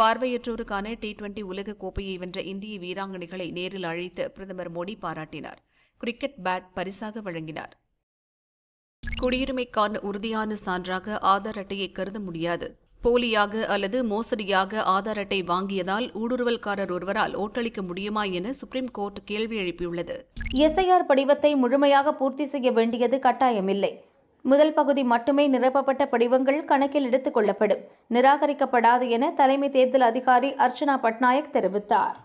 பார்வையற்றோருக்கான T twenty உலகக் கோப்பையை வென்ற இந்திய வீராங்கனைகளை நேரில் அழைத்து பிரதமர் மோடி பாராட்டினார். கிரிக்கெட் பேட் பரிசாக வழங்கினார். குடியுரிமைக்கான உறுதியான சான்றாக ஆதார் அட்டையை கருத முடியாது. போலியாக அல்லது மோசடியாக ஆதார் அட்டை வாங்கியதால் ஊடுருவல்காரர் ஒருவரால் ஓட்டளிக்க முடியுமா என சுப்ரீம் கோர்ட் கேள்வி எழுப்பியுள்ளது. எஸ்ஐஆர் படிவத்தை முழுமையாக பூர்த்தி செய்ய வேண்டியது கட்டாயமில்லை. முதல் பகுதி மட்டுமே நிரப்பப்பட்ட படிவங்கள் கணக்கில் எடுத்துக் கொள்ளப்படும். நிராகரிக்கப்படாது என தலைமை தேர்தல் அதிகாரி அர்ச்சனா பட்நாயக் தெரிவித்தார்.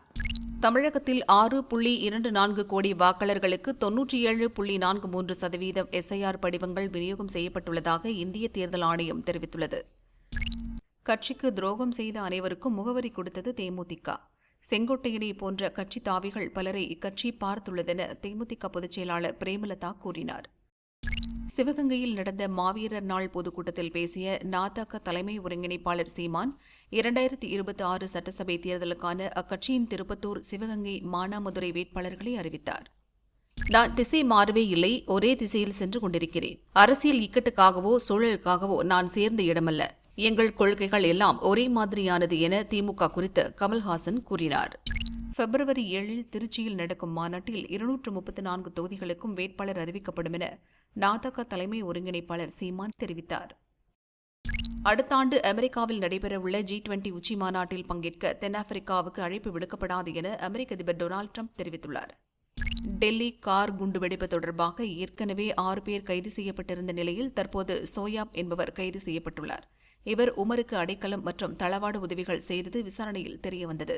தமிழகத்தில் ஆறு புள்ளி இரண்டு நான்கு கோடி வாக்காளர்களுக்கு தொன்னூற்றி ஏழு புள்ளி நான்கு மூன்று சதவீதம் எஸ்ஐஆர் படிவங்கள் விநியோகம் செய்யப்பட்டுள்ளதாக இந்திய தேர்தல் ஆணையம் தெரிவித்துள்ளது. கட்சிக்கு துரோகம் செய்த அனைவருக்கும் முகவரி கொடுத்தது தேமுதிக. செங்கோட்டையனை போன்ற கட்சி தாவிகள் பலரை இக்கட்சி பார்த்துள்ளதென தேமுதிக பொதுச் செயலாளர் பிரேமலதா கூறினார். சிவகங்கையில் நடந்த மாவீரர் நாள் பொதுக்கூட்டத்தில் பேசிய நாதக தலைமை ஒருங்கிணைப்பாளர் சீமான் இரண்டாயிரத்தி இருபத்தி ஆறு சட்டசபை தேர்தலுக்கான அக்கட்சியின் திருப்பத்தூர் சிவகங்கை மானாமதுரை வேட்பாளர்களை அறிவித்தார். நான் திசை மாறவே இல்லை ஒரே திசையில் சென்று கொண்டிருக்கிறேன். அரசியல் இக்கட்டுக்காகவோ சூழலுக்காகவோ நான் சேர்ந்த இடமல்ல. எங்கள் கொள்கைகள் எல்லாம் ஒரே மாதிரியானது என திமுக குறித்து கமல்ஹாசன் கூறினார். பிப்ரவரி ஏழில் திருச்சியில் நடக்கும் மாநாட்டில் இருநூற்று முப்பத்தி நான்கு தொகுதிகளுக்கும் வேட்பாளர் அறிவிக்கப்படும் என நாதக தலைமை ஒருங்கிணைப்பாளர் சீமான் தெரிவித்தார். அடுத்த ஆண்டு அமெரிக்காவில் நடைபெறவுள்ள ஜி டுவெண்டி உச்சி மாநாட்டில் பங்கேற்க தென்னாப்பிரிக்காவுக்கு அழைப்பு விடுக்கப்படாது என அமெரிக்க அதிபர் டொனால்டு ட்ரம்ப் தெரிவித்துள்ளார். டெல்லி கார் குண்டுவெடிப்பு தொடர்பாக ஏற்கனவே ஆறு பேர் கைது செய்யப்பட்டிருந்த நிலையில் தற்போது சோயாப் என்பவர் கைது செய்யப்பட்டுள்ளார். இவர் உமருக்கு அடைக்கலம் மற்றும் தளவாட உதவிகள் செய்தது விசாரணையில் தெரியவந்தது.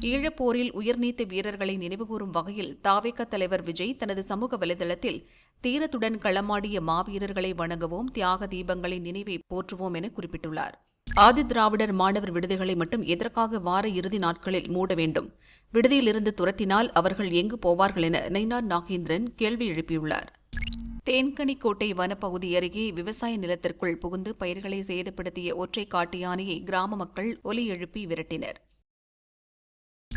ஈழப்போரில் உயிர்நீத்த வீரர்களை நினைவுகூரும் வகையில் தாவேக தலைவர் விஜய் தனது சமூக வலைதளத்தில் தீரத்துடன் களமாடிய மாவீரர்களை வணங்குவோம் தியாக தீபங்களின் நினைவை போற்றுவோம் என குறிப்பிட்டுள்ளார். ஆதி திராவிடர் மாணவர் விடுதிகளை மட்டும் எதற்காக வார இறுதி நாட்களில் மூட வேண்டும்? விடுதியிலிருந்து துரத்தினால் அவர்கள் எங்கு போவார்கள் என நைனார் நாகேந்திரன் கேள்வி எழுப்பியுள்ளார். தேன்கனிக்கோட்டை வனப்பகுதி அருகே விவசாய நிலத்திற்குள் புகுந்து பயிர்களை சேதப்படுத்திய ஒற்றை காட்டு யானையை கிராம மக்கள் ஒலி எழுப்பி விரட்டினர்.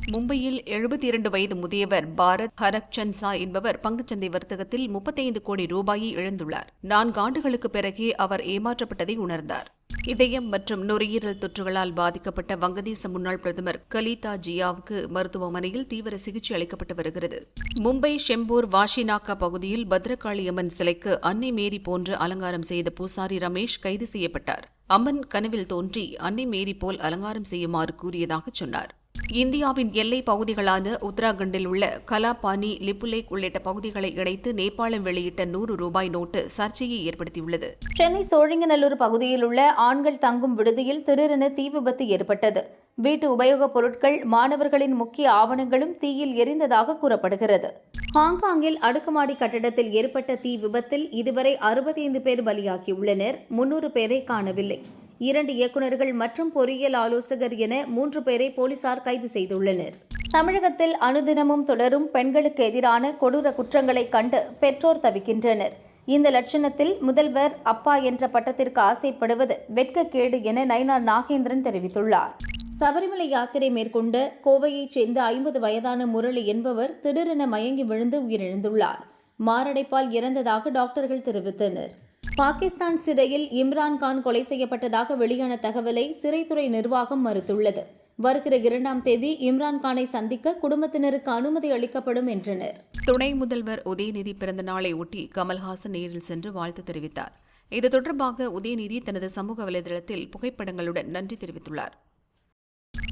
மும்பையில் எழுபத்தி இரண்டு வயது முதியவர் பாரத் ஹரக்சந்த் சா என்பவர் பங்குச்சந்தை வர்த்தகத்தில் முப்பத்தைந்து கோடி ரூபாயை இழந்துள்ளார். நான்கு ஆண்டுகளுக்கு பிறகே அவர் ஏமாற்றப்பட்டதை உணர்ந்தார். இதயம் மற்றும் நுரையீரல் தொற்றுகளால் பாதிக்கப்பட்ட வங்கதேச முன்னாள் பிரதமர் கலிதா ஜியாவுக்கு மருத்துவமனையில் தீவிர சிகிச்சை அளிக்கப்பட்டு வருகிறது. மும்பை ஷெம்பூர் வாஷினாக்கா பகுதியில் பத்ரகாளி அம்மன் சிலைக்கு அன்னை மேரி போன்று அலங்காரம் செய்த பூசாரி ரமேஷ் கைது செய்யப்பட்டார். அம்மன் கனவில் தோன்றி அன்னை மேரி போல் அலங்காரம் செய்யுமாறு கூறியதாக சொன்னார். இந்தியாவின் எல்லை பகுதிகளான உத்தராகண்டில் உள்ள கலாபானி லிப்புலேக் உள்ளிட்ட பகுதிகளை இணைத்து நேபாளம் வெளியிட்ட நூறு ரூபாய் நோட்டு சர்ச்சையை ஏற்படுத்தியுள்ளது. சென்னை சோழிங்கநல்லூர் பகுதியில் உள்ள ஆண்கள் தங்கும் விடுதியில் திடீரென தீ விபத்து ஏற்பட்டது. வீட்டு உபயோகப் பொருட்கள் மாணவர்களின் முக்கிய ஆவணங்களும் தீயில் எரிந்ததாக கூறப்படுகிறது. ஹாங்காங்கில் அடுக்குமாடி கட்டடத்தில் ஏற்பட்ட தீ விபத்தில் இதுவரை அறுபத்தைந்து பேர் பலியாகியுள்ளனர். முன்னூறு பேரை காணவில்லை. இரண்டு இயக்குநர்கள் மற்றும் பொறியியல் ஆலோசகர் என மூன்று பேரை போலீசார் கைது செய்துள்ளனர். தமிழகத்தில் அனுதினமும் தொடரும் பெண்களுக்கு எதிரான கொடூர குற்றங்களை கண்டு பெற்றோர் தவிக்கின்றனர். இந்த லட்சணத்தில் முதல்வர் அப்பா என்ற பட்டத்திற்கு ஆசைப்படுவது வெட்கக்கேடு என நயினார் நாகேந்திரன் தெரிவித்துள்ளார். சபரிமலை யாத்திரை மேற்கொண்ட கோவையைச் சேர்ந்த ஐம்பது வயதான முரளி என்பவர் திடீரென மயங்கி விழுந்து உயிரிழந்துள்ளார். மாரடைப்பால் இறந்ததாக டாக்டர்கள் தெரிவித்தனர். பாகிஸ்தான் சிறையில் இம்ரான்கான் கொலை செய்யப்பட்டதாக வெளியான தகவலை சிறைத்துறை நிர்வாகம் மறுத்துள்ளது. வருகிற இரண்டாம் தேதி இம்ரான்கானை சந்திக்க குடும்பத்தினருக்கு அனுமதி அளிக்கப்படும் என்றனர். துணை முதல்வர் உதயநிதி பிறந்த நாளை ஒட்டி கமல்ஹாசன் நேரில் சென்று வாழ்த்து தெரிவித்தார். இது தொடர்பாக உதயநிதி தனது சமூக வலைதளத்தில் புகைப்படங்களுடன் நன்றி தெரிவித்துள்ளார்.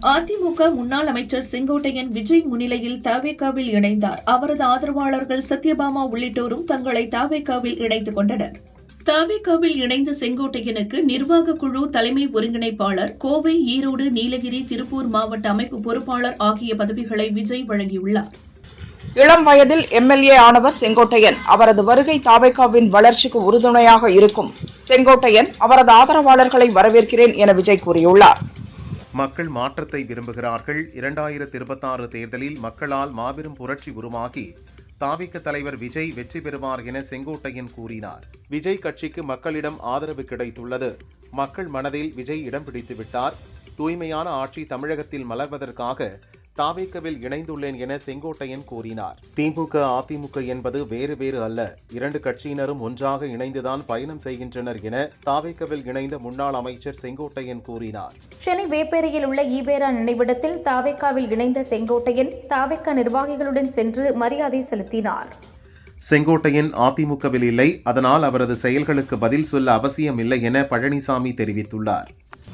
அதிமுக முன்னாள் அமைச்சர் செங்கோட்டையன் விஜய் முன்னிலையில் தவேகாவில் இணைந்தார். அவரது ஆதரவாளர்கள் சத்யபாமா உள்ளிட்டோரும் தங்களை தவேகாவில் இணைத்துக் கொண்டனர். தவேகாவில் இணைந்த செங்கோட்டையனுக்கு நிர்வாக குழு தலைமை ஒருங்கிணைப்பாளர் கோவை ஈரோடு நீலகிரி திருப்பூர் மாவட்ட அமைப்பு பொறுப்பாளர் ஆகிய பதவிகளை விஜய் வழங்கியுள்ளார். இளம் வயதில் எம்எல்ஏ ஆனவர் செங்கோட்டையன். அவரது வருகை தாவேகாவின் வளர்ச்சிக்கு உறுதுணையாக இருக்கும். செங்கோட்டையன் அவரது ஆதரவாளர்களை வரவேற்கிறேன் என விஜய் கூறியுள்ளார். மக்கள் மாற்றத்தை விரும்புகிறார்கள். இரண்டாயிரத்தி இருபத்தாறு தேர்தலில் மக்களால் மாபெரும் புரட்சி உருவாகி தாவிக்க தலைவர் விஜய் வெற்றி பெறுவார் என செங்கோட்டையன் கூறினார். விஜய் கட்சிக்கு மக்களிடம் ஆதரவு கிடைத்துள்ளது. மக்கள் மனதில் விஜய் இடம் பிடித்து விட்டார் தூய்மையான ஆட்சி தமிழகத்தில் மலர்வதற்காக தாவேக்கவில் இணைந்துள்ளேன் என செங்கோட்டையன் கூறினார். திமுக அதிமுக என்பது வேறு வேறு அல்ல. இரண்டு கட்சியினரும் ஒன்றாக இணைந்துதான் பயணம் செய்கின்றனர் என தாவேக்கவில் இணைந்த முன்னாள் அமைச்சர் செங்கோட்டையன் கூறினார். சென்னை வேப்பேரியில் உள்ள ஈவேரா நினைவிடத்தில் தாவேக்காவில் இணைந்த செங்கோட்டையன் தாவேக்கா நிர்வாகிகளுடன் சென்று மரியாதை செலுத்தினார். செங்கோட்டையன் அதிமுகவில் இல்லை. அதனால் அவரது செயல்களுக்கு பதில் சொல்ல அவசியமில்லை என பழனிசாமி தெரிவித்துள்ளார்.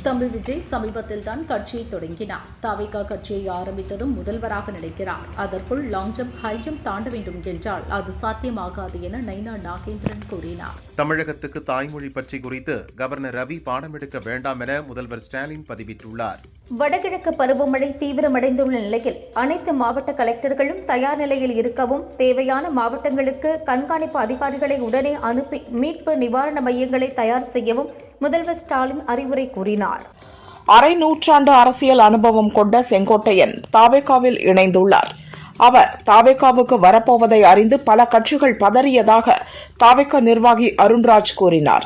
தம்பி விஜய் சமீபத்தில் தான் கட்சியை தொடங்கினார். தாவிகா கட்சியை ஆரம்பித்ததும் முதல்வராக நினைக்கிறார். அதற்குள் லாங் ஜம்ப் ஹை ஜம்ப் தாண்ட வேண்டும் என்றால் அது சாத்தியமாகாது என நைனா நாகேந்திரன் கூறினார். தமிழகத்துக்கு தாய்மொழி பற்றி குறித்து கவர்னர் ரவி பாடம் எடுக்க வேண்டாம் என முதல்வர் ஸ்டாலின் பதிவிட்டுள்ளார். வடகிழக்கு பருவமழை தீவிரமடைந்துள்ள நிலையில் அனைத்து மாவட்ட கலெக்டர்களும் தயார் நிலையில் இருக்கவும் தேவையான மாவட்டங்களுக்கு கண்காணிப்பு அதிகாரிகளை உடனே அனுப்பி மீட்பு நிவாரண மையங்களை தயார் செய்யவும் முதல்வர் ஸ்டாலின் அறிவுரை கூறினார். அரை நூற்றாண்டு அரசியல் அனுபவம் கொண்ட செங்கோட்டையன் தாவேகாவில் இணைந்துள்ளார். அவர் தாவேகாவுக்கு வரப்போவதை அறிந்து பல கட்சிகள் பதறியதாக தாவேகா நிர்வாகி அருண்ராஜ் கூறினார்.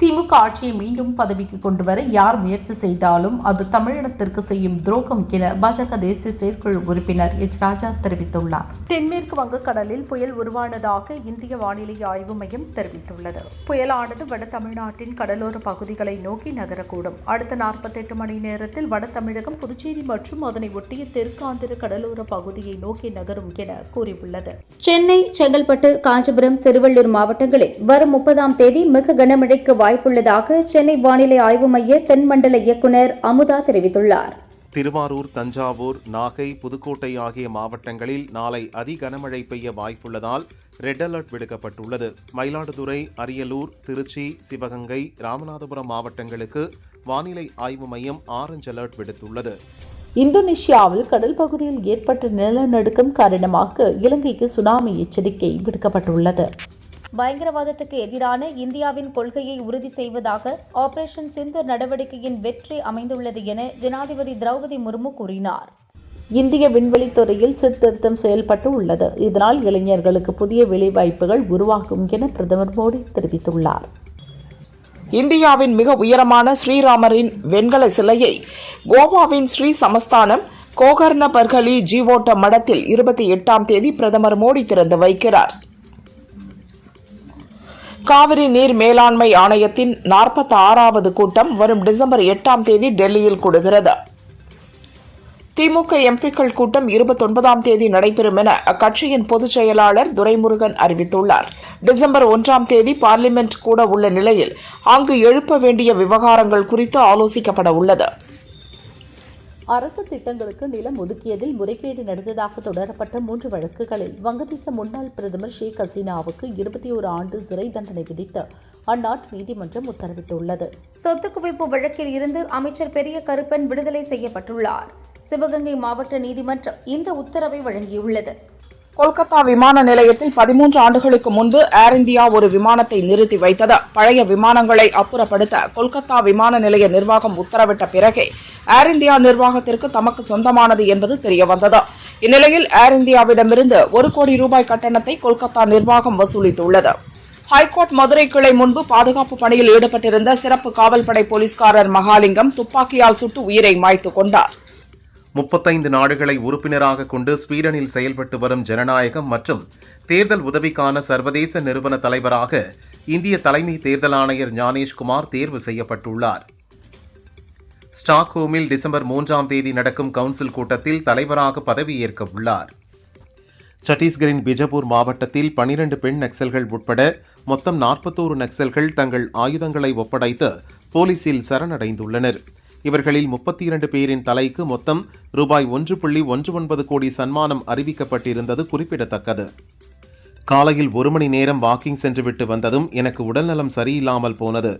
திமுக ஆட்சியை மீண்டும் பதவிக்கு கொண்டு வர யார் முயற்சி செய்தாலும் அது தமிழினத்திற்கு செய்யும் துரோகம் என பாஜக தேசிய செயற்குழு உறுப்பினர் எச். ராஜா தெரிவித்துள்ளார். தென்மேற்கு வங்கக்கடலில் புயல் உருவானதாக இந்திய வானிலை ஆய்வு மையம் தெரிவித்துள்ளது. புயலானது வட தமிழ்நாட்டின் கடலோர பகுதிகளை நோக்கி நகரக்கூடும். அடுத்த நாற்பத்தெட்டு மணி நேரத்தில் வட தமிழகம் புதுச்சேரி மற்றும் அதனை ஒட்டிய தெற்காந்திர கடலோர பகுதியை நோக்கி நகரும் என கூறியுள்ளது. சென்னை செங்கல்பட்டு காஞ்சிபுரம் திருவள்ளூர் மாவட்டங்களில் வரும் முப்பதாம் தேதி மிக கனமழைக்கு வாய்ப்புள்ளதாக சென்னை வானிலை ஆய்வு மைய தென்மண்டல இயக்குநர் அமுதா தெரிவித்துள்ளார். திருவாரூர் தஞ்சாவூர் நாகை புதுக்கோட்டை ஆகிய மாவட்டங்களில் நாளை அதி கனமழை பெய்ய வாய்ப்புள்ளதால் ரெட் அலர்ட் விடுக்கப்பட்டுள்ளது. மயிலாடுதுறை அரியலூர் திருச்சி சிவகங்கை ராமநாதபுரம் மாவட்டங்களுக்கு வானிலை ஆய்வு மையம் ஆரஞ்ச் அலர்ட் விடுத்துள்ளது. இந்தோனேஷியாவில் கடல் பகுதியில் ஏற்பட்ட நிலநடுக்கம் காரணமாக இலங்கைக்கு சுனாமி எச்சரிக்கை விடுக்கப்பட்டுள்ளது. பயங்கரவாதத்துக்கு எதிரான இந்தியாவின் கொள்கையை உறுதி செய்வதாக ஆபரேஷன் சிந்தூர் நடவடிக்கையின் வெற்றி அமைந்துள்ளது என ஜனாதிபதி திரௌபதி முர்மு கூறினார். இந்திய விண்வெளித்துறையில் சீர்திருத்தம் செயல்பட்டு உள்ளது. இதனால் இளைஞர்களுக்கு புதிய வேலைவாய்ப்புகள் உருவாகும் என பிரதமர் மோடி தெரிவித்துள்ளார். இந்தியாவின் மிக உயரமான ஸ்ரீராமரின் வெண்கல சிலையை கோவாவின் ஸ்ரீ சமஸ்தானம் கோகர்ண பர்கலி ஜீவோட்ட மடத்தில் இருபத்தி எட்டாம் தேதி பிரதமர் மோடி திறந்து வைக்கிறார். காவிரி நீர் மேலாண்மை ஆணையத்தின் நாற்பத்தி ஆறாவது கூட்டம் வரும் டிசம்பர் எட்டாம் தேதி டெல்லியில் கூடுகிறது. திமுக எம்பிக்கள் கூட்டம் இருபத்தொன்பதாம் தேதி நடைபெறும் என அக்கட்சியின் பொதுச் செயலாளர் துரைமுருகன் அறிவித்துள்ளார். டிசம்பர் ஒன்றாம் தேதி பார்லிமெண்ட் கூட உள்ள நிலையில் அங்கு எழுப்ப வேண்டிய விவகாரங்கள் குறித்து ஆலோசிக்கப்பட உள்ளது. அரசு திட்டங்களுக்கு நிலம் ஒதுக்கியதில் முறைகேடு நடந்ததாக தொடரப்பட்ட மூன்று வழக்குகளில் வங்கதேச முன்னாள் பிரதமர் ஷேக் ஹசீனாவுக்கு இருபத்தி ஒரு ஆண்டு சிறை தண்டனை விதித்து அந்நாட்டு நீதிமன்றம் உத்தரவிட்டுள்ளது. சொத்து குவிப்பு வழக்கில் இருந்து அமைச்சர் பெரிய கருப்பன் விடுதலை செய்யப்பட்டுள்ளார். சிவகங்கை மாவட்ட நீதிமன்றம் இந்த உத்தரவை வழங்கியுள்ளது. கொல்கத்தா விமான நிலையத்தில் பதிமூன்று ஆண்டுகளுக்கு முன்பு ஏர் இந்தியா ஒரு விமானத்தை நிறுத்தி வைத்தது. பழைய விமானங்களை அப்புறப்படுத்த கொல்கத்தா விமான நிலைய நிர்வாகம் உத்தரவிட்ட பிறகே ஏர் இந்தியா நிர்வாகத்திற்கு தமக்கு சொந்தமானது என்பது தெரியவந்தது. இந்நிலையில் ஏர் இந்தியாவிடமிருந்து ஒரு கோடி ரூபாய் கட்டணத்தை கொல்கத்தா நிர்வாகம் வசூலித்துள்ளது. ஹைகோர்ட் மதுரை கிளை முன்பு பாதுகாப்பு பணியில் ஈடுபட்டிருந்த சிறப்பு காவல்படை போலீஸ்காரர் மகாலிங்கம் துப்பாக்கியால் சுட்டு உயிரை மாய்த்துக் கொண்டார். முப்பத்தைந்து நாடுகளை உறுப்பினராக கொண்டு ஸ்வீடனில் செயல்பட்டு வரும் ஜனநாயகம் மற்றும் தேர்தல் உதவிக்கான சர்வதேச நிறுவன தலைவராக இந்திய தலைமை தேர்தல் ஆணையர் ஞானேஷ்குமார் தேர்வு செய்யப்பட்டுள்ளார். ஸ்டாக்ஹோமில் டிசம்பர் மூன்றாம் தேதி நடக்கும் கவுன்சில் கூட்டத்தில் தலைவராக பதவியேற்க உள்ளார் சத்தீஸ்கரின் பிஜப்பூர் மாவட்டத்தில் பனிரெண்டு பெண் நக்சல்கள் உட்பட மொத்தம் நாற்பத்தோரு நக்சல்கள் தங்கள் ஆயுதங்களை ஒப்படைத்து போலீசில் சரணடைந்துள்ளனர். இவர்களில் முப்பத்தி இரண்டு பேரின் தலைக்கு மொத்தம் ரூபாய் ஒன்று புள்ளி ஒன்று ஒன்பது கோடி சன்மானம் அறிவிக்கப்பட்டிருந்தது குறிப்பிடத்தக்கது. காலையில் ஒரு மணி நேரம் வாக்கிங் சென்றுவிட்டு வந்ததும் எனக்கு உடல்நலம் சரியில்லாமல் போனது.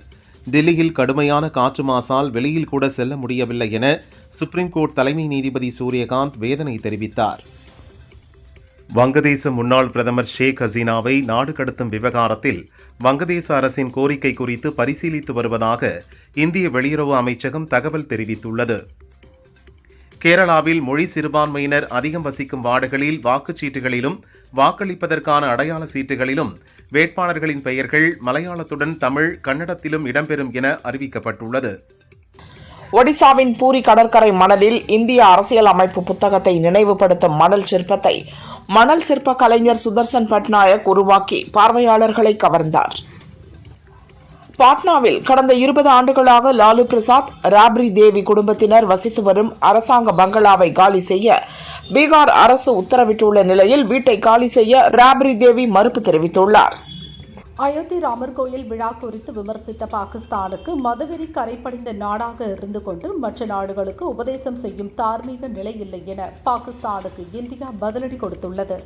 டெல்லியில் கடுமையான காற்று மாசால் வெளியில் கூட செல்ல முடியவில்லை என சுப்ரீம் கோர்ட் தலைமை நீதிபதி சூரியகாந்த் வேதனை தெரிவித்தார். வங்கதேச முன்னாள் பிரதமர் ஷேக் ஹசீனாவை நாடு கடத்தும் விவகாரத்தில் வங்கதேச அரசின் கோரிக்கை குறித்து பரிசீலித்து வருவதாக இந்திய வெளியுறவு அமைச்சகம் தகவல் தெரிவித்துள்ளது. கேரளாவில் மொழி சிறுபான்மையினர் அதிகம் வசிக்கும் வார்டுகளில் வாக்குச்சீட்டுகளிலும் வாக்களிப்பதற்கான அடையாள சீட்டுகளிலும் வேட்பாளர்களின் பெயர்கள் மலையாளத்துடன் தமிழ் கன்னடத்திலும் இடம்பெறும் என அறிவிக்கப்பட்டுள்ளது. ஒடிசாவின் பூரி கடற்கரை மணலில் இந்திய அரசியல் அமைப்பு புத்தகத்தை நினைவுபடுத்தும் மணல் சிற்பத்தை மணல் சிற்ப கலைஞர் சுதர்சன் பட்நாயக் உருவாக்கி பார்வையாளர்களை கவர்ந்தார். பாட்னாவில் கடந்த இருபது ஆண்டுகளாக லாலு பிரசாத் ராப்ரி தேவி குடும்பத்தினர் வசித்து வரும் அரசாங்க பங்களாவை காலி செய்ய பீகார் அரசு உத்தரவிட்டுள்ள நிலையில் வீட்டை காலி செய்ய ராப்ரி தேவி மறுப்பு தெரிவித்துள்ளார். அயோத்தி ராமர் கோயில் விழா குறித்து விமர்சித்த பாகிஸ்தானுக்கு மதவெறி கரைப்படைந்த நாடாக இருந்து கொண்டு மற்ற நாடுகளுக்கு உபதேசம் செய்யும் தார்மீக நிலை இல்லை என பாகிஸ்தானுக்கு இந்தியா பதிலடி கொடுத்துள்ளது.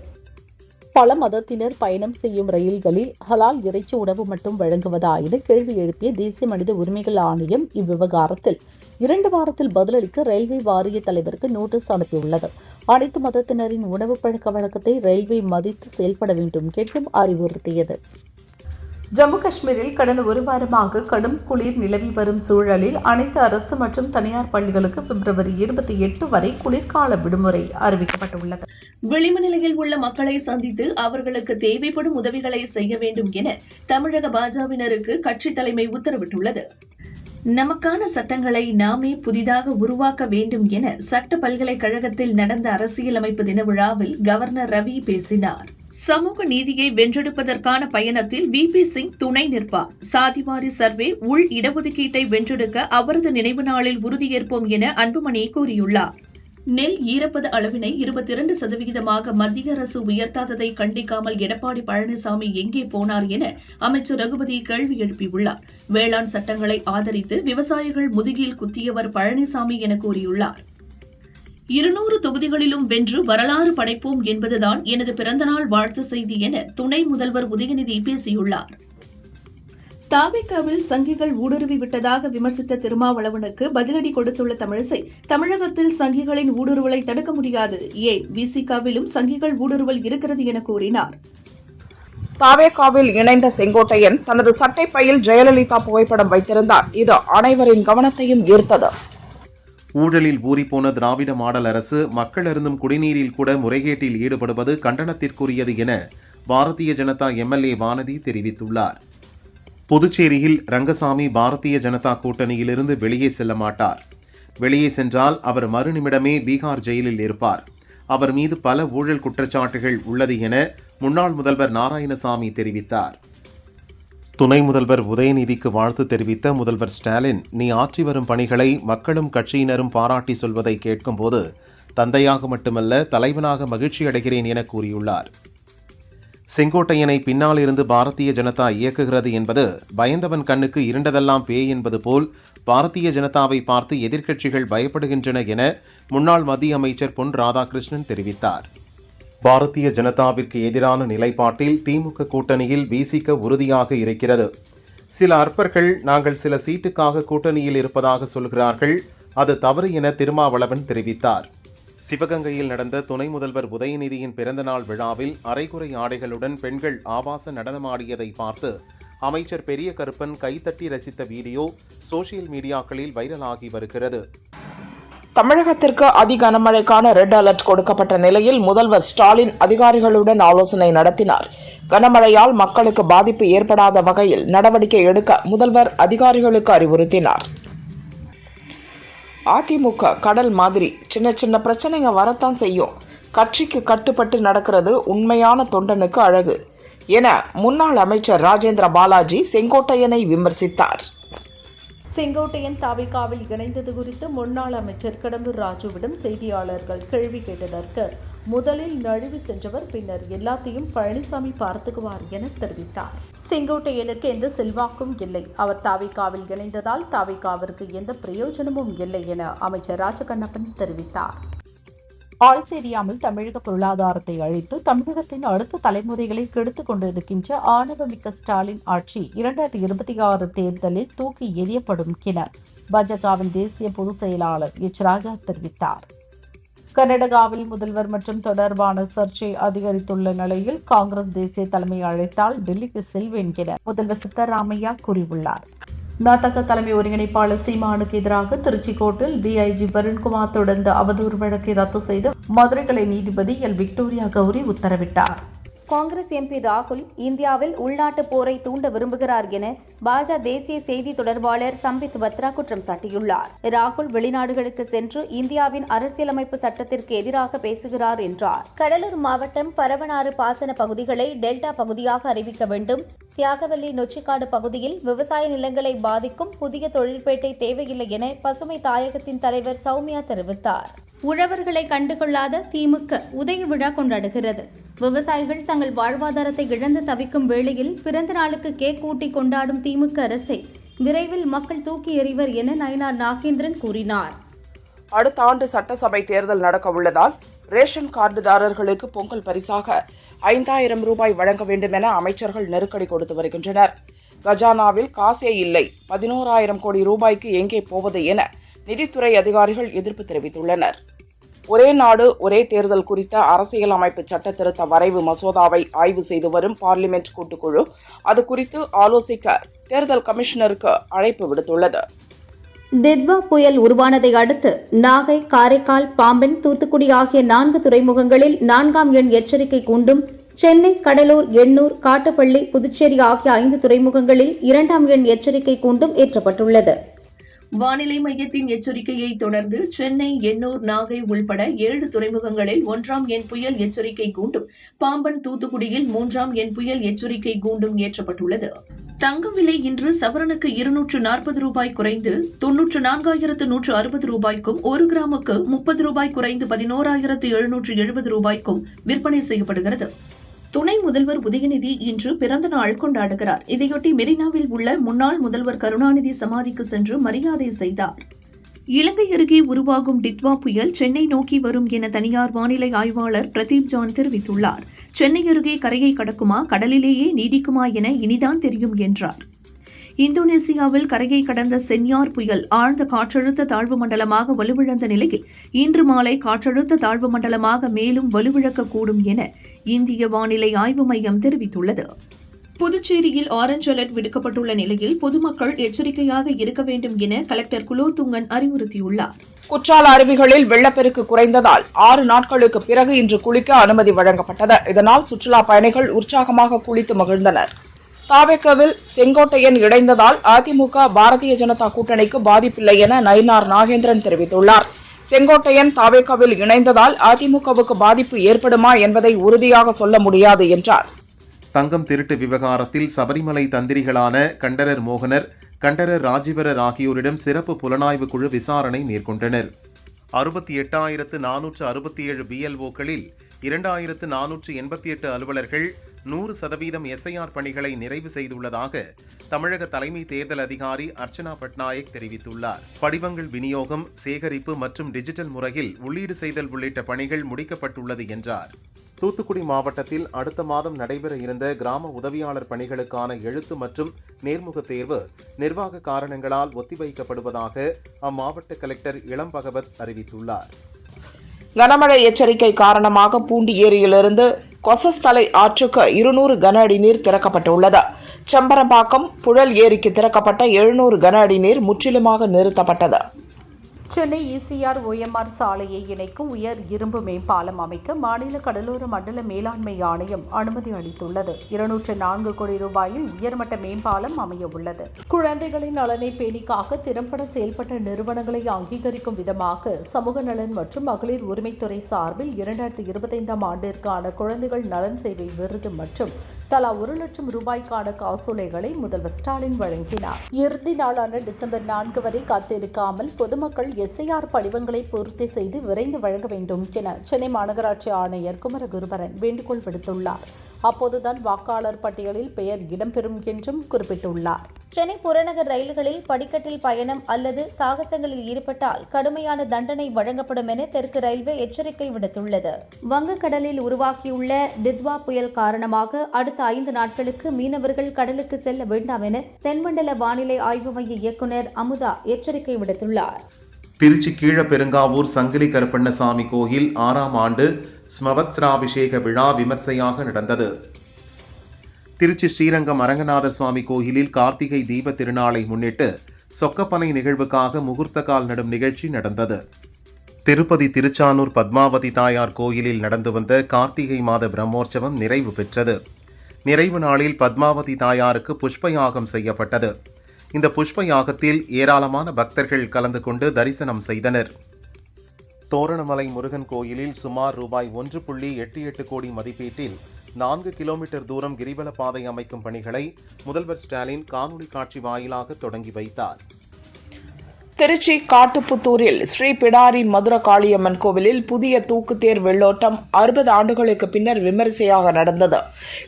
பல மதத்தினர் பயணம் செய்யும் ரயில்களில் ஹலால் இறைச்சி உணவு மட்டும் வழங்குவதா என கேள்வி எழுப்பிய தேசிய மனித உரிமைகள் ஆணையம் இவ்விவகாரத்தில் இரண்டு வாரத்தில் பதிலளிக்க ரயில்வே வாரிய தலைவருக்கு நோட்டீஸ் அனுப்பியுள்ளது. அனைத்து மதத்தினரின் உணவு பழக்க வழக்கத்தை ரயில்வே மதித்து செயல்பட வேண்டும் என்றும் அறிவுறுத்தியது. ஜம்மு காஷ்மீரில் கடந்த ஒரு வாரமாக கடும் குளிர் நிலவி வரும் சூழலில் அனைத்து அரசு மற்றும் தனியார் பள்ளிகளுக்கு பிப்ரவரி இருபத்தி எட்டு வரை குளிர்கால விடுமுறை அறிவிக்கப்பட்டுள்ளது. விளிம்பு நிலையில் உள்ள மக்களை சந்தித்து அவர்களுக்கு தேவைப்படும் உதவிகளை செய்ய வேண்டும் என தமிழக பாஜகவினருக்கு கட்சி தலைமை உத்தரவிட்டுள்ளது. நமக்கான சட்டங்களை நாமே புதிதாக உருவாக்க வேண்டும் என சட்ட பல்கலைக்கழகத்தில் நடந்த அரசியலமைப்பு தின விழாவில் கவர்னர் ரவி பேசினார். சமூக நீதியை வென்றெடுப்பதற்கான பயணத்தில் வி பி சிங் துணை நிற்பார். சாதிவாரி சர்வே உள் இடஒதுக்கீட்டை வென்றெடுக்க அவரது நினைவு நாளில் உறுதியேற்போம் என அன்புமணி கூறியுள்ளார். நெல் ஈரப்பத அளவினை இருபத்தி இரண்டு சதவிகிதமாக மத்திய அரசு உயர்த்தாததை கண்டிக்காமல் எடப்பாடி பழனிசாமி எங்கே போனார் என அமைச்சர் ரகுபதி கேள்வி எழுப்பியுள்ளார். வேளாண் சட்டங்களை ஆதரித்து விவசாயிகள் முதுகில் குத்தியவர் பழனிசாமி என கூறியுள்ளார். இருநூறு தொகுதிகளிலும் வென்று வரலாறு படைப்போம் என்பதுதான் எனது பிறந்தநாள் வாழ்த்து செய்தி என துணை முதல்வர் உதயநிதி பேசியுள்ளார். தாவேக்காவில் சங்கிகள் ஊடுருவி விட்டதாக விமர்சித்த திருமாவளவனுக்கு பதிலடி கொடுத்துள்ள தமிழிசை தமிழகத்தில் சங்கிகளின் ஊடுருவலை தடுக்க முடியாது. ஏன்? விசிகாவிலும் சங்கிகள் ஊடுருவல் இருக்கிறது என கூறினார். தாவேகாவில் இணைந்த செங்கோட்டையன் தனது சட்டைப்பையில் ஜெயலலிதா புகைப்படம் வைத்திருந்தார். இது அனைவரின் கவனத்தையும் ஈர்த்தது. ஊழலில் ஊறிப்போன திராவிட மாடல் அரசு மக்கள் அருந்தும் குடிநீரில் கூட முறைகேட்டில் ஈடுபடுவது கண்டனத்திற்குரியது என பாரதிய ஜனதா எம்எல்ஏ வானதி தெரிவித்துள்ளார். புதுச்சேரியில் ரங்கசாமி பாரதிய ஜனதா கூட்டணியிலிருந்து வெளியே செல்ல மாட்டார். வெளியே சென்றால் அவர் மறுநிமிடமே பீகார் ஜெயிலில் இருப்பார். அவர் மீது பல ஊழல் குற்றச்சாட்டுகள் உள்ளது என முன்னாள் முதல்வர் நாராயணசாமி தெரிவித்தார். துணை முதல்வர் உதயநிதிக்கு வாழ்த்து தெரிவித்த முதல்வர் ஸ்டாலின் நீ ஆற்றி வரும் பணிகளை மக்களும் கட்சியினரும் பாராட்டி சொல்வதை கேட்கும்போது தந்தையாக மட்டுமல்ல தலைவனாக மகிழ்ச்சி அடைகிறேன் என கூறியுள்ளார். செங்கோட்டையனை பின்னால் இருந்து பாரதிய ஜனதா இயக்குகிறது என்பது பயந்தவன் கண்ணுக்கு இருண்டதெல்லாம் பேய் என்பது போல் பாரதிய ஜனதாவை பார்த்து எதிர்க்கட்சிகள் பயப்படுகின்றன என முன்னாள் மத்திய அமைச்சர் பொன் ராதாகிருஷ்ணன் தெரிவித்தார். பாரதிய ஜனதாவிற்கு எதிரான நிலைப்பாட்டில் திமுக கூட்டணியில் வீசிக்க உறுதியாக இருக்கிறது. சில அற்பர்கள் நாங்கள் சில சீட்டுக்காக கூட்டணியில் இருப்பதாக சொல்கிறார்கள். அது தவறு என திருமாவளவன் தெரிவித்தார். சிவகங்கையில் நடந்த துணை முதல்வர் உதயநிதியின் பிறந்தநாள் விழாவில் அரைகுறை ஆடைகளுடன் பெண்கள் ஆபாச நடனமாடியதை பார்த்து அமைச்சர் பெரிய கருப்பன் கைத்தட்டி ரசித்த வீடியோ சோசியல் மீடியாக்களில் வைரலாகி வருகிறது. தமிழகத்திற்கு அதி கனமழைக்கான ரெட் அலர்ட் கொடுக்கப்பட்ட நிலையில் முதல்வர் ஸ்டாலின் அதிகாரிகளுடன் ஆலோசனை நடத்தினார். கனமழையால் மக்களுக்கு பாதிப்பு ஏற்படாத வகையில் நடவடிக்கை எடுக்க முதல்வர் அதிகாரிகளுக்கு அறிவுறுத்தினார். அதிமுக கடல் மாதிரி சின்ன சின்ன பிரச்சனைங்க வரத்தான் செய்யும். கட்சிக்கு கட்டுப்பட்டு நடக்கிறது உண்மையான தொண்டனுக்கு அழகு. என முன்னாள் அமைச்சர் ராஜேந்திர பாலாஜி செங்கோட்டையனை விமர்சித்தார். செங்கோட்டையன் தாவிகாவில் இணைந்தது குறித்து முன்னாள் அமைச்சர் கடம்பூர் ராஜுவிடம் செய்தியாளர்கள் கேள்வி கேட்டதற்கு முதலில் நழுவி சென்றவர் பின்னர் எல்லாத்தையும் பழனிசாமி பார்த்துக்குவார் என தெரிவித்தார். செங்கோட்டையனுக்கு எந்த செல்வாக்கும் இல்லை. அவர் தாவிகாவில் இணைந்ததால் தாவிகாவிற்கு எந்த பிரயோஜனமும் இல்லை என அமைச்சர் ராஜகண்ணப்பன் தெரிவித்தார். ஆள் தெரியாமல் தமிழக பொருளாதாரத்தை அழித்து தமிழகத்தின் அடுத்த தலைமுறைகளை கெடுத்துக் கொண்டிருக்கின்ற ஆணவமிக்க ஸ்டாலின் ஆட்சி இரண்டாயிரத்தி இருபத்தி ஆறு தேர்தலில் தூக்கி எறியப்படும் என பாஜகவின் தேசிய பொதுச் செயலாளர் எச். ராஜா தெரிவித்தார். கர்நாடகாவில் முதல்வர் மற்றும் தொடர்பான சர்ச்சை அதிகரித்துள்ள நிலையில் காங்கிரஸ் தேசிய தலைமை அழைத்தால் டெல்லிக்கு செல்வேன் என முதல்வர் சித்தராமையா கூறியுள்ளார். நாத்தக தலைமை ஒருங்கிணைப்பாளர் சீமானுக்கு எதிராக திருச்சி கோர்ட்டில் டிஐஜி வருண்குமார் தொடர்ந்த அவதூறு வழக்கை ரத்து செய்து மதுரை கிளை நீதிபதி எல். விக்டோரியா கௌரி உத்தரவிட்டார். காங்கிரஸ் எம்பி ராகுல் இந்தியாவில் உள்நாட்டு போரை தூண்ட விரும்புகிறார் என பாஜக தேசிய செய்தி தொடர்பாளர் சம்பித் பத்ரா குற்றம் சாட்டியுள்ளார். ராகுல் வெளிநாடுகளுக்கு சென்று இந்தியாவின் அரசியலமைப்பு சட்டத்திற்கு எதிராக பேசுகிறார் என்றார். கடலூர் மாவட்டம் பரவனாறு பாசன பகுதிகளை டெல்டா பகுதியாக அறிவிக்க வேண்டும். தியாகவல்லி நொச்சிக்காடு பகுதியில் விவசாய நிலங்களை பாதிக்கும் புதிய தொழிற்பேட்டை தேவையில்லை என பசுமை தாயகத்தின் தலைவர் சௌமியா தெரிவித்தார். உழவர்களை கண்டுகொள்ளாத திமுக உதய விழா கொண்டாடுகிறது. விவசாயிகள் தங்கள் வாழ்வாதாரத்தை இழந்து தவிக்கும் வேளையில் பிறந்த நாளுக்கு கேக் கூட்டி கொண்டாடும் திமுக அரசை விரைவில் மக்கள் தூக்கி எறிவர் என நயினார் நாகேந்திரன் கூறினார். அடுத்த ஆண்டு சட்டசபை தேர்தல் நடக்க உள்ளதால் ரேஷன் கார்டுதாரர்களுக்கு பொங்கல் பரிசாக ஐந்தாயிரம் ரூபாய் வழங்க வேண்டும் என அமைச்சர்கள் நெருக்கடி கொடுத்து வருகின்றனர். கஜானாவில் காசே இல்லை. பதினோராயிரம் கோடி ரூபாய்க்கு எங்கே போவது என நிதித்துறை அதிகாரிகள் எதிர்ப்பு தெரிவித்துள்ளனர். ஒரே நாடு ஒரே தேர்தல் குறித்த அரசியல் அமைப்பு சட்ட திருத்த வரைவு மசோதாவை ஆய்வு செய்து வரும் பார்லிமெண்ட் கூட்டுக்குழு அது குறித்து ஆலோசிக்க தேர்தல் கமிஷனருக்கு அழைப்பு விடுத்துள்ளது. தித்வா புயல் உருவானதை அடுத்து நாகை காரைக்கால் பாம்பன் தூத்துக்குடி ஆகிய நான்கு துறைமுகங்களில் நான்காம் எண் எச்சரிக்கை கூண்டும் சென்னை கடலூர் எண்ணூர் காட்டுப்பள்ளி புதுச்சேரி ஆகிய ஐந்து துறைமுகங்களில் இரண்டாம் எண் எச்சரிக்கை கூண்டும் ஏற்றப்பட்டுள்ளது. வானிலை மையத்தின் எச்சரிக்கையை தொடர்ந்து சென்னை எண்ணூர் நாகை உள்பட ஏழு துறைமுகங்களில் ஒன்றாம் எண் புயல் எச்சரிக்கை கூண்டும். பாம்பன் தூத்துக்குடியில் மூன்றாம் எண் புயல் எச்சரிக்கை கூண்டும் ஏற்றப்பட்டுள்ளது தங்கம் விலை இன்று சவரனுக்கு இருநூற்று நாற்பது ரூபாய் குறைந்து தொன்னூற்று நான்காயிரத்து நூற்று அறுபது ரூபாய்க்கும் ஒரு கிராமுக்கு முப்பது ரூபாய் குறைந்து பதினோராயிரத்து எழுநூற்று எழுபது ரூபாய்க்கும் விற்பனை செய்யப்படுகிறது. துணை முதல்வர் உதயநிதி இன்று பிறந்த நாள் கொண்டாடுகிறார். இதையொட்டி மெரினாவில் உள்ள முன்னாள் முதல்வர் கருணாநிதி சமாதிக்கு சென்று மரியாதை செய்தார். இலங்கை அருகே உருவாகும் டித்வா புயல் சென்னை நோக்கி வரும் என தனியார் வானிலை ஆய்வாளர் பிரதீப் ஜான் தெரிவித்துள்ளார். சென்னை அருகே கரையை கடக்குமா கடலிலேயே நீடிக்குமா என இனிதான் தெரியும் என்றார். இந்தோனேசியாவில் கரையை கடந்த சென்யார் புயல் ஆழ்ந்த காற்றழுத்த தாழ்வு மண்டலமாக வலுவிழந்த நிலையில் இன்று மாலை காற்றழுத்த தாழ்வு மண்டலமாக மேலும் வலுவிழக்கக்கூடும் என இந்திய வானிலை ஆய்வு மையம் தெரிவித்துள்ளது. புதுச்சேரியில் ஆரஞ்ச் அலர்ட் விடுக்கப்பட்டுள்ள நிலையில் பொதுமக்கள் எச்சரிக்கையாக இருக்க வேண்டும் என கலெக்டர் குலோத்துங்கன் அறிவுறுத்தியுள்ளார். குற்றால அருவிகளில் வெள்ளப்பெருக்கு குறைந்ததால் ஆறு நாட்களுக்கு பிறகு இன்று குளிக்க அனுமதி வழங்கப்பட்டது. இதனால் சுற்றுலா பயணிகள் உற்சாகமாக குளித்து மகிழ்ந்தனர். தாவேக்கவில் செங்கோட்டையன் இணைந்ததால் அதிமுக பாரதிய ஜனதா கூட்டணிக்கு பாதிப்பில்லை என நயினார் நாகேந்திரன் தெரிவித்துள்ளார். செங்கோட்டையன் தாவேக்கவில் இணைந்ததால் அதிமுகவுக்கு பாதிப்பு ஏற்படுமா என்பதை உறுதியாக சொல்ல முடியாது என்றார். தங்கம் திருட்டு விவகாரத்தில் சபரிமலை தந்திரிகளான கண்டரர் மோகனர் கண்டரர் ராஜீவரர் ஆகியோரிடம் சிறப்பு புலனாய்வு குழு விசாரணை மேற்கொண்டனர். அறுபத்தி எட்டாயிரத்து நானூற்று அறுபத்தி ஏழு பிஎல்ஓக்களில் இரண்டாயிரத்து நானூற்று எண்பத்தி எட்டு அலுவலர்கள் நூறு சதவீதம் எஸ்ஐஆர் பணிகளை நிறைவு செய்துள்ளதாக தமிழக தலைமை தேர்தல் அதிகாரி அர்ச்சனா பட்நாயக் தெரிவித்துள்ளார். படிவங்கள் விநியோகம் சேகரிப்பு மற்றும் டிஜிட்டல் முறையில் உள்ளீடு செய்தல் உள்ளிட்ட பணிகள் முடிக்கப்பட்டுள்ளது என்றார். தூத்துக்குடி மாவட்டத்தில் அடுத்த மாதம் நடைபெற இருந்த கிராம உதவியாளர் பணிகளுக்கான எழுத்து மற்றும் நேர்முக தேர்வு நிர்வாக காரணங்களால் ஒத்திவைக்கப்படுவதாக அம்மாவட்ட கலெக்டர் இளம்பகவத் அறிவித்துள்ளார். கனமழை எச்சரிக்கை காரணமாக பூண்டி ஏரியிலிருந்து கொசஸ்தலை ஆற்றுக்கு இருநூறு கன அடி நீர் திறக்கப்பட்டுள்ளது. செம்பரம்பாக்கம் புழல் ஏரிக்கு திறக்கப்பட்ட எழுநூறு கன அடி நீர் முற்றிலுமாக நிறுத்தப்பட்டது. சென்னை இசிஆர் ஓஎம்ஆர் சாலையை இணைக்கும் உயர் இரும்பு மேம்பாலம் அமைக்க மாநில கடலோர மண்டல மேலாண்மை ஆணையம் அனுமதி அளித்துள்ளது. இருநூற்று நான்கு கோடி ரூபாயில் உயர்மட்ட மேம்பாலம் அமைய உள்ளது. குழந்தைகளின் நலனை பேணிக்காக திறம்பட செயல்பட்ட நிறுவனங்களை அங்கீகரிக்கும் விதமாக சமூக நலன் மற்றும் மகளிர் உரிமைத்துறை சார்பில் இரண்டாயிரத்தி இருபத்தைந்தாம் ஆண்டிற்கான குழந்தைகள் நலன் சேவை விருது மற்றும் தலா ஒரு லட்சம் ரூபாய்க்கான காசோலைகளை முதல்வர் ஸ்டாலின் வழங்கினார். இறுதி நாளான டிசம்பர் நான்கு வரை காத்திருக்காமல் பொதுமக்கள் எஸ்ஐஆர் படிவங்களை பூர்த்தி செய்து விரைந்து வழங்க வேண்டும் என சென்னை மாநகராட்சி ஆணையர் குமரகுருபரன் வேண்டுகோள் விடுத்துள்ளார். அப்போதுதான் வாக்காளர் பட்டியலில் பெயர் இடம்பெறும் என்றும் குறிப்பிட்டுள்ளார். சென்னை புறநகர் ரயில்களில் படிக்கட்டில் பயணம் அல்லது சாகசங்களில் ஈடுபட்டால் கடுமையான தண்டனை வழங்கப்படும் என தெற்கு ரயில்வே எச்சரிக்கை விடுத்துள்ளது. வங்கக்கடலில் உருவாகியுள்ள டித்வா புயல் காரணமாக அடுத்த ஐந்து நாட்களுக்கு மீனவர்கள் கடலுக்கு செல்ல வேண்டாம் என தென்மண்டல வானிலை ஆய்வு மைய இயக்குநர் அமுதா எச்சரிக்கை விடுத்துள்ளார். திருச்சி கீழப்பெருங்காவூர் சங்கிலி கருப்பண்ணசாமி கோயில் ஆறாம் ஆண்டு ஸ்மவத்ராபிஷேக விழா விமர்சையாக நடந்தது. திருச்சி ஸ்ரீரங்கம் அரங்கநாதர் சுவாமி கோயிலில் கார்த்திகை தீப திருநாளை முன்னிட்டு சொக்கப்பனை நிகழ்வுக்காக முகூர்த்த கால் நடும் நிகழ்ச்சி நடந்தது. திருப்பதி திருச்சானூர் பத்மாவதி தாயார் கோயிலில் நடந்து வந்த கார்த்திகை மாத பிரம்மோற்சவம் நிறைவு பெற்றது. நிறைவு நாளில் பத்மாவதி தாயாருக்கு புஷ்ப யாகம் செய்யப்பட்டது. இந்த புஷ்ப யாகத்தில் ஏராளமான பக்தர்கள் கலந்து கொண்டு தரிசனம் செய்தனர். தோரணமலை முருகன் கோயிலில் சுமார் ரூபாய் ஒன்று புள்ளி எட்டு எட்டு கோடி மதிப்பீட்டில் நான்கு கிலோமீட்டர் தூரம் கிரிவல பாதை அமைக்கும் பணிகளை முதல்வர் ஸ்டாலின் காணொலி காட்சி வாயிலாக தொடங்கி வைத்தார். திருச்சி காட்டுப்புத்தூரில் ஸ்ரீ பிடாரி மதுர காளியம்மன் கோவிலில் புதிய தூக்குத்தேர் வெள்ளோட்டம் அறுபது ஆண்டுகளுக்கு பின்னர் விமரிசையாக நடந்தது.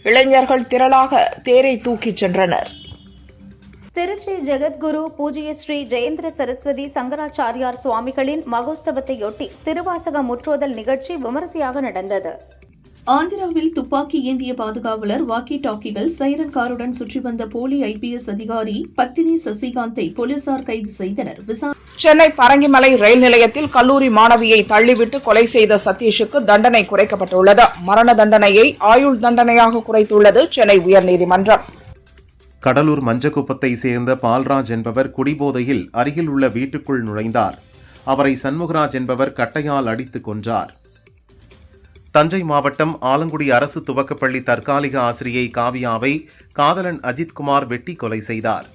இளைஞர்கள் திரளாக தேரை தூக்கிச் சென்றனர். திருச்சி ஜெகத்குரு பூஜ்ய ஸ்ரீ ஜெயேந்திர சரஸ்வதி சங்கராச்சாரியார் சுவாமிகளின் மகோத்சவத்தையொட்டி திருவாசக முற்றோதல் நிகழ்ச்சி விமரிசையாக நடந்தது. ஆந்திராவில் துப்பாக்கி ஏந்திய பாதுகாவலர் வாக்கி டாக்கிகள் சைரன் காருடன் சுற்றி வந்த போலி ஐபிஎஸ் அதிகாரி பத்தினி சசிகாந்தை போலீசார் கைது செய்தனர். விசாரணை சென்னை பரங்கிமலை ரயில் நிலையத்தில் கல்லூரி மாணவியை தள்ளிவிட்டு கொலை செய்த சதீஷுக்கு தண்டனை குறைக்கப்பட்டுள்ளது. மரண தண்டனையை ஆயுள் தண்டனையாக குறைத்துள்ளது சென்னை உயர்நீதிமன்றம். கடலூர் மஞ்சக்குப்பத்தை சேர்ந்த பால்ராஜ் என்பவர் குடிபோதையில் அருகில் உள்ள வீட்டுக்குள் நுழைந்தார். அவரை சண்முகராஜ் என்பவர் கட்டையால் அடித்து கொன்றார். தஞ்சை மாவட்டம் ஆலங்குடி அரசு துவக்கப்பள்ளி தற்காலிக ஆசிரியை காவியாவை காதலன் அஜித்குமார் வெட்டி கொலை செய்தார்.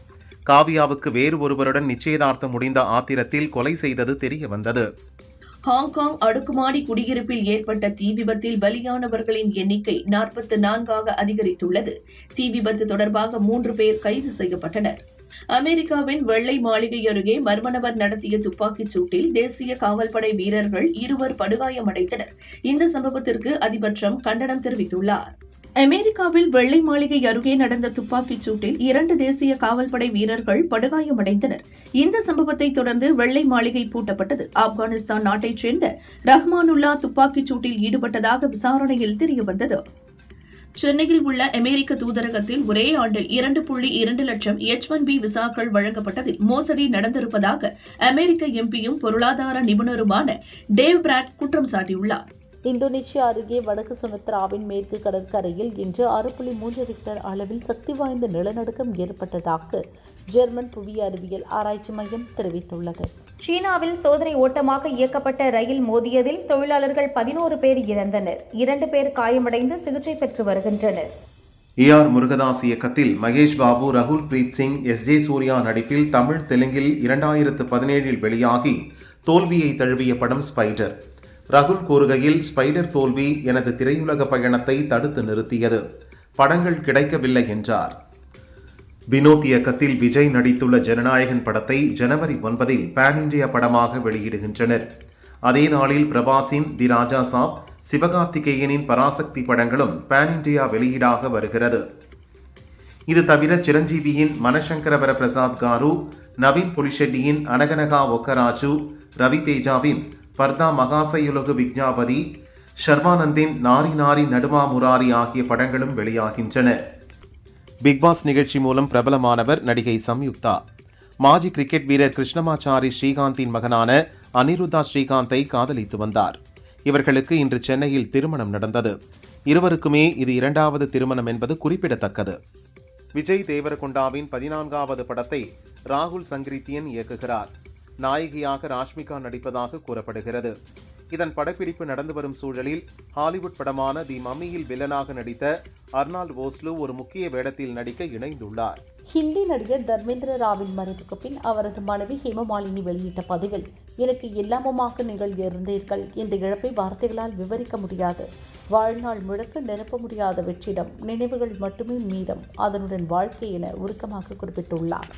காவியாவுக்கு வேறு ஒருவருடன் நிச்சயதார்த்தம் முடிந்த ஆத்திரத்தில் கொலை செய்தது தெரிய வந்தது ஹாங்காங் அடுக்குமாடி குடியிருப்பில் ஏற்பட்ட தீ விபத்தில் பலியானவர்களின் எண்ணிக்கை நாற்பத்தி நான்காக அதிகரித்துள்ளது. தீ விபத்து தொடர்பாக மூன்று பேர் கைது செய்யப்பட்டனர். அமெரிக்காவின் வெள்ளை மாளிகை அருகே மர்மநபர் நடத்திய துப்பாக்கிச் சூட்டில் தேசிய காவல்படை வீரர்கள் இருவர் படுகாயமடைந்தனர். இந்த சம்பவத்திற்கு அதிபர் ட்ரம்ப் கண்டனம் தெரிவித்துள்ளார். அமெரிக்காவில் வெள்ளை மாளிகை அருகே நடந்த துப்பாக்கிச் சூட்டில் இரண்டு தேசிய காவல்படை வீரர்கள் படுகாயமடைந்தனர். இந்த சம்பவத்தை தொடர்ந்து வெள்ளை மாளிகை பூட்டப்பட்டது. ஆப்கானிஸ்தான் நாட்டைச் சேர்ந்த ரஹ்மானுல்லா துப்பாக்கிச் சூட்டில் ஈடுபட்டதாக விசாரணையில் தெரியவந்தது. சென்னையில் உள்ள அமெரிக்க தூதரகத்தில் ஒரே ஆண்டில் இரண்டு புள்ளி இரண்டு லட்சம் எச் ஒன் பி விசாக்கள் வழங்கப்பட்டதில் மோசடி நடந்திருப்பதாக அமெரிக்க எம்பியும் பொருளாதார நிபுணருமான டேவ் பிராட் குற்றம் சாட்டியுள்ளார். இந்தோனேஷியா அருகே வடக்கு சுமத்ராவின் மேற்கு கடற்கரையில் இன்று ஆறு புள்ளி மூன்று ரிக்டர் அளவில் சக்தி வாய்ந்த நிலநடுக்கம் ஏற்பட்டதாக ஜெர்மன் புவி அறிவியல் ஆராய்ச்சி மையம் தெரிவித்துள்ளது. சீனாவில் சோதனை ஓட்டமாக இயக்கப்பட்ட ரயில் மோதியதில் தொழிலாளர்கள் பதினோரு பேர் இறந்தனர். இரண்டு பேர் காயமடைந்து சிகிச்சை பெற்று வருகின்றனர். ஏ ஆர் முருகதாஸ் இயக்கத்தில் மகேஷ் பாபு ரகுல் பிரீத் சிங் எஸ் ஜே சூர்யா நடிப்பில் தமிழ் தெலுங்கில் இரண்டாயிரத்து பதினேழில் வெளியாகி தோல்வியை தழுவிய படம் ஸ்பைடர். ரகுல் கூறுகையில் ஸ்பைடர் தோல்வி எனது திரையுலக பயணத்தை தடுத்து நிறுத்தியது. படங்கள் கிடைக்கவில்லை என்றார். வினோத் இயக்கத்தில் விஜய் நடித்துள்ள ஜனநாயகன் படத்தை ஜனவரி ஒன்பதில் பேன் இந்தியா படமாக வெளியிடுகின்றனர். அதே நாளில் பிரபாஸின் தி ராஜா சாப் சிவகார்த்திகேயனின் பராசக்தி படங்களும் பேன் இண்டியா வெளியீடாக வருகிறது. இது தவிர சிரஞ்சீவியின் மனசங்கரவர பிரசாத் காரு நவீன் புலிஷெட்டியின் அனகனகா ஒக்கராஜு ரவி தேஜாவின் பர்தா மகாசையுலகு விக்ஞாபதி ஷர்வானந்தின் நாரி நாரி நடுமா முராரி ஆகிய படங்களும் வெளியாகின்றன. பிக்பாஸ் நிகழ்ச்சி மூலம் பிரபலமானவர் நடிகை சம்யுக்தா. மாஜி கிரிக்கெட் வீரர் கிருஷ்ணமாச்சாரி ஸ்ரீகாந்தின் மகனான அனிருத்தா ஸ்ரீகாந்தை காதலித்து வந்தார். இவர்களுக்கு இன்று சென்னையில் திருமணம் நடந்தது. இருவருக்குமே இது இரண்டாவது திருமணம் என்பது குறிப்பிடத்தக்கது. விஜய் தேவரகொண்டாவின் பதினான்காவது படத்தை ராகுல் சங்கிரித்தியன் இயக்குகிறார். நாயகியாக ராஷ்மிகா நடிப்பதாக கூறப்படுகிறது. இதன் படப்பிடிப்பு நடந்து வரும் சூழலில் ஹாலிவுட் படமான தி மம்மியில் வில்லனாக நடித்த அர்னால் ஓஸ்லு ஒரு முக்கிய வேடத்தில் நடிக்க இணைந்துள்ளார். ஹிந்தி நடிகர் தர்மேந்திர ராவின் மறைவுக்கு பின் அவரது மனைவி ஹேமமாலினி வெளியிட்ட பதிவில் எனக்கு எல்லாமுமாக நீங்கள் இருந்தீர்கள். இந்த இழப்பை வார்த்தைகளால் விவரிக்க முடியாது. வாழ்நாள் முழுக்க நிரப்ப முடியாத வெற்றிடம் நினைவுகள் மட்டுமே மீதம். அதனுடன் வாழ்க்கை என உருக்கமாக குறிப்பிட்டுள்ளார்.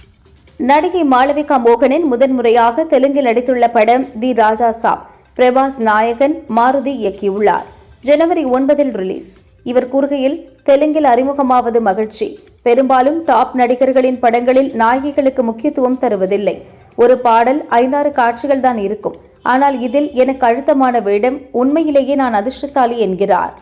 நடிகை மாளவிகா மோகனின் முதன்முறையாக தெலுங்கில் நடித்துள்ள படம் தி ராஜா சாப். பிரபாஸ் நாயகன் மாருதி இயக்கியுள்ளார். ஜனவரி ஒன்பதில் ரிலீஸ். இவர் கூறுகையில் தெலுங்கில் அறிமுகமாவது மகிழ்ச்சி. பெரும்பாலும் டாப் நடிகர்களின் படங்களில் நாயகிகளுக்கு முக்கியத்துவம் தருவதில்லை. ஒரு பாடல் ஐந்தாறு காட்சிகள் தான் இருக்கும். ஆனால் இதில் எனக்கு அழுத்தமான வேடம் உண்மையிலேயே நான் அதிர்ஷ்டசாலி என்கிறார்.